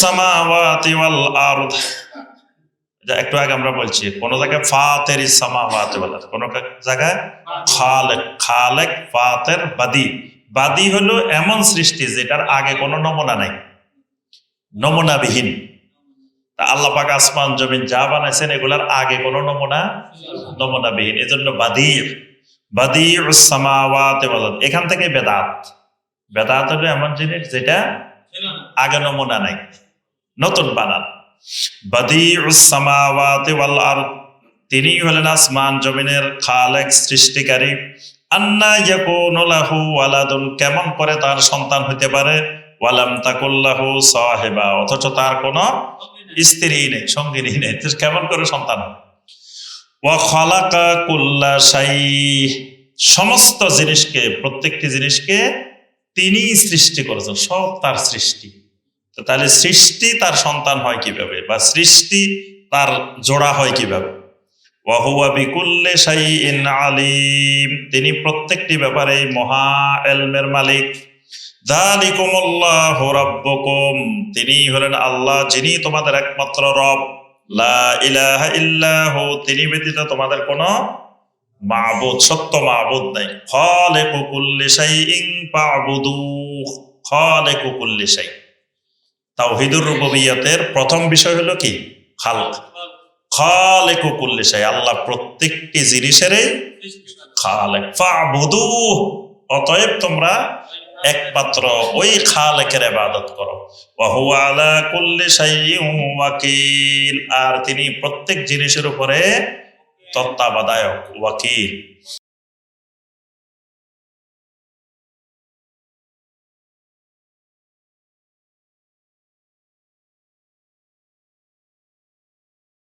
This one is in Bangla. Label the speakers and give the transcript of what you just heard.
Speaker 1: সামাওয়াতি ওয়াল আরদ একটু আগে আমরা বলছি, কোন জায়গায় ফাতের সামাওয়াতি ওয়াল আরদ জায়গায় খালেক খালেক, ফাতের বাদি। বাদি হলো এমন সৃষ্টি যেটার আগে কোনো নমুনা নাই, নমুনাবিহীন। আল্লাহ পাক আসমান, জমিন যা বানাইছেন, এগুলার আগে কোনো নমুনা, নমুনাবিহীন। এজন্য বাদির বাদির সামাওয়াতি এখান থেকে বেদাত। বেদাত হলো এমন জিনিস যেটা আগে নমুনা নাই। নতুন বানান। বাদিউস সামাওয়াতি ওয়াল তিনি হলেন আসমান জমিনের খালেক সৃষ্টিকারী। আন্না ওয়ালাদুন। কেমন করে তার সন্তান হতে পারে? ওয়ালাম তাকুল্লাহু সাহেবা। অথচ তার কোনো স্ত্রী নেই, সঙ্গিনী নেই। কেমন করে সন্তান হবে? ওয়া খালাকা কুল্লা সমস্ত জিনিসকে, প্রত্যেকটি জিনিসকে তিনি সৃষ্টি করেছেন, সব তার সৃষ্টি। তো তাহলে সৃষ্টি তার সন্তান হয় কীভাবে বা সৃষ্টি তার জোড়া হয় কীভাবে? ওয়াহুয়া বিকুল্লে শাইইন আলিম। তিনি প্রত্যেকটি ব্যাপারে মহা এলমের মালিক। যালিকুমুল্লাহু রাব্বুকুম। তিনি হলেন আল্লাহ, যিনি তোমাদের একমাত্র রব। লা ইলাহা ইল্লাহু। তিনি ব্যতীত তোমাদের কোনো মাবুদ, সত্য মাবুদ নাই। খালিকু কুল্লি শাইইন ফা'বুদু, খালিকু কুল্লি শাই তাওহীদুর রুবুবিয়্যাতের প্রথম বিষয় হলো কি? খালক। খালিকু কুল্লি শাই আল্লাহ প্রত্যেকটি জিনিসেরই খালেক। ফা'বুদু, অতএব তোমরা একমাত্র ওই খালেকের ইবাদত করো। ওয়া আলা কুল্লি শাইইন ওয়াকিল। আর তিনি প্রত্যেক জিনিসের উপরে তত্ত্বাবধায়ক ওয়াকিল